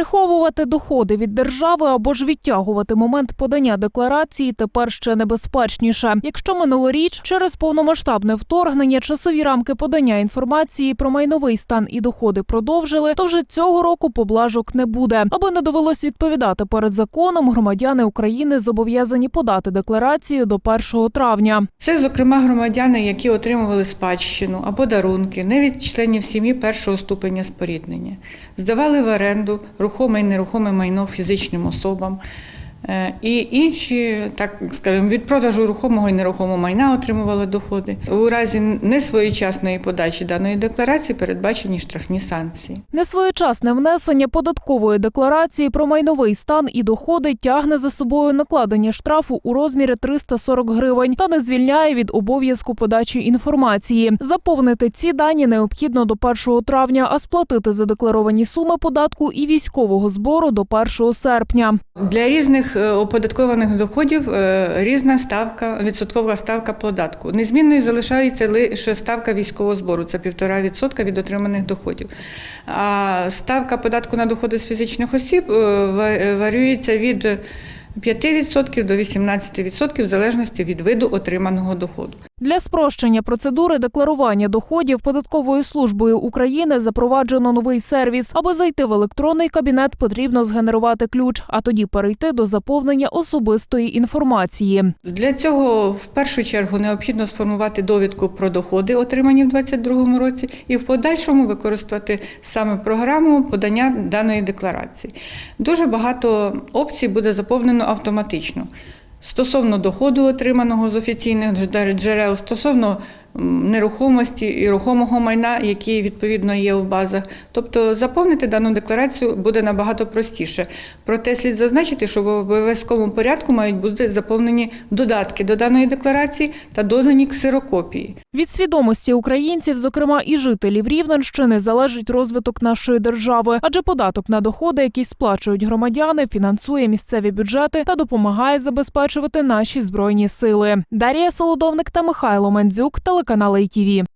Приховувати доходи від держави або ж відтягувати момент подання декларації тепер ще небезпечніше. Якщо минулоріч через повномасштабне вторгнення часові рамки подання інформації про майновий стан і доходи продовжили, то вже цього року поблажок не буде. Аби не довелось відповідати перед законом, громадяни України зобов'язані подати декларацію до 1 травня. Це, зокрема, громадяни, які отримували спадщину або дарунки не від членів сім'ї першого ступеня споріднення, здавали в оренду рухоме і нерухоме майно фізичним особам. Е, І інші, так скажімо, від продажу рухомого і нерухомого майна отримували доходи. У разі несвоєчасної подачі даної декларації передбачені штрафні санкції. Несвоєчасне внесення податкової декларації про майновий стан і доходи тягне за собою накладення штрафу у розмірі 340 гривень та не звільняє від обов'язку подачі інформації. Заповнити ці дані необхідно до 1 травня, а сплатити задекларовані суми податку і військового збору до 1 серпня. Для різних е, оподаткованих доходів е, різна ставка, відсоткова ставка податку. Незмінною залишається лише ставка військового збору, це 1,5% від отриманих доходів. А ставка податку на доходи з фізичних осіб варюється від 5% до 18% в залежності від виду отриманого доходу. Для спрощення процедури декларування доходів податковою службою України запроваджено новий сервіс. Аби зайти в електронний кабінет, потрібно згенерувати ключ, а тоді перейти до заповнення особистої інформації. Для цього в першу чергу необхідно сформувати довідку про доходи, отримані в 2022 році, і в подальшому використати саме програму подання даної декларації. Дуже багато опцій буде заповнено автоматично. Стосовно доходу, отриманого з офіційних джер- джерел, стосовно нерухомості і рухомого майна, які відповідно є в базах. Тобто заповнити дану декларацію буде набагато простіше. Проте слід зазначити, що в обов'язковому порядку мають бути заповнені додатки до даної декларації та додані ксерокопії. Від свідомості українців, зокрема і жителів Рівненщини, залежить розвиток нашої держави, адже податок на доходи, які сплачують громадяни, фінансує місцеві бюджети та допомагає забезпечувати наші збройні сили. Дарія Солодовник та Михайло Мандзюк, телеканал ITV.